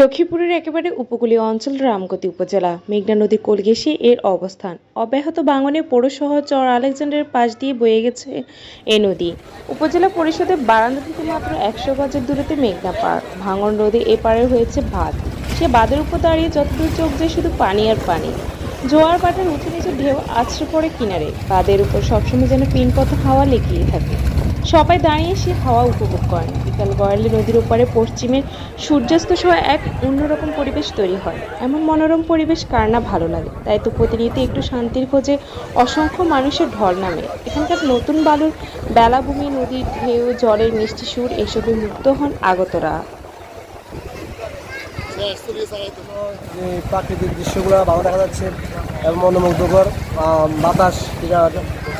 লক্ষ্মীপুরের একেবারে উপকূলীয় অঞ্চল, রামগতি উপজেলা। মেঘনা নদীর কোল ঘেঁষে এর অবস্থান। অব্যাহত বাঙনে পৌরসহ চর আলেকজান্ডারের পাশ দিয়ে বয়ে গেছে এ নদী। উপজেলা পরিষদের বারান্দা থেকে মাত্র একশো গজের দূরত্বে মেঘনা পার। ভাঙন নদী এপারে হয়েছে বাঁধ। সে বাঁধের উপর দাঁড়িয়ে যতদূর চোখ যায় শুধু পানি আর পানি। জোয়ার পাটের উঁচু নিচু ঢেউ আছড়ে পড়ে কিনারে। বাঁধের উপর সবসময় যেন পিনপথ হাওয়া লেগেই থাকে। সবাই দাঁড়িয়ে সে হাওয়া উপভোগ করেন। বিকাল গয়ালি নদীর ওপারে পশ্চিমের সূর্যাস্ত সহ এক অন্যরকম পরিবেশ তৈরি হয়। এমন মনোরম পরিবেশ কার না ভালো লাগে? তাই তো প্রতিনিয়ত একটু শান্তির খোঁজে অসংখ্য মানুষের ঢল নামে। এখানকার নতুন বালুর বেলাভূমি, নদীর ঢেউ, জলের মিষ্টি সুর, এসবে মুগ্ধ হন আগতরা। যে প্রাকৃতিক দৃশ্যগুলো ভালো দেখা যাচ্ছে মনোমুগ্ধকর বাতাস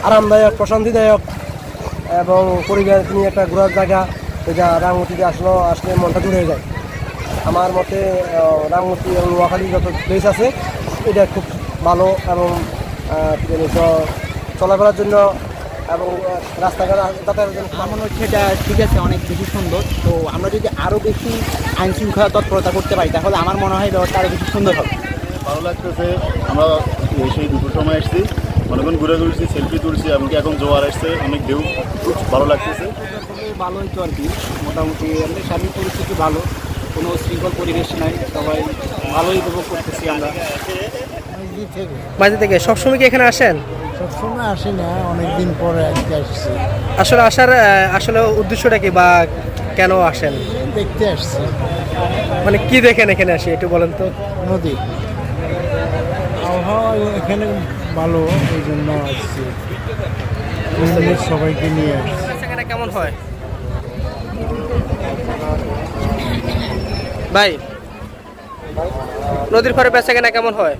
আরামদায়ক, প্রশান্তিদায়ক। এবং পরিবেশ নিয়ে একটা ঘোরার জায়গা যেটা রাঙমতিতে আসলো আসলে মনটা দূরে হয়ে যায়। আমার মতে রাঙমতি এবং নোয়াখালী যত প্লেস আছে এটা খুব ভালো এবং চলাফেরার জন্য এবং রাস্তাঘাট আমার মনে হচ্ছে এটা ঠিক আছে অনেক বেশি সুন্দর। তো আমরা যদি আরও বেশি আইন শৃঙ্খলা তৎপরতা করতে পারি তাহলে আমার মনে হয় ব্যাপারটা আরও বেশি সুন্দর হবে। ভালো লাগতেছে আমরা সেই দুপুর সময় এসেছি। অনেকক্ষণ ঘুরে ঘুরছি সেলফি তুলছি এমনকি এখন জোয়ার আসছে অনেক ঢেউ খুব ভালো লাগতেছে। ভালোই তো আর কি মোটামুটি এমনি স্বাভাবিক পরিস্থিতি ভালো কোনো শৃঙ্খল পরিবেশ নাই সবাই ভালোই উপভোগ করতেছি আমরা। মাঝে থেকে সবসময় কি এখানে আসেন? সবসময় আসি না অনেকদিন পরে আজকে আসছি। আসলে আসার আসলে উদ্দেশ্যটা কি বা কেন আসেন? দেখতে আসছি। মানে কি দেখেন এখানে আসি একটু বলেন তো। নদী। আবহাওয়া এখানে ভালো ওই জন্য আসছি। সবাইকে নিয়ে আসছি। কেমন হয়? ভাই, নদীর ঘরে বেচা কেনা কেমন হয়?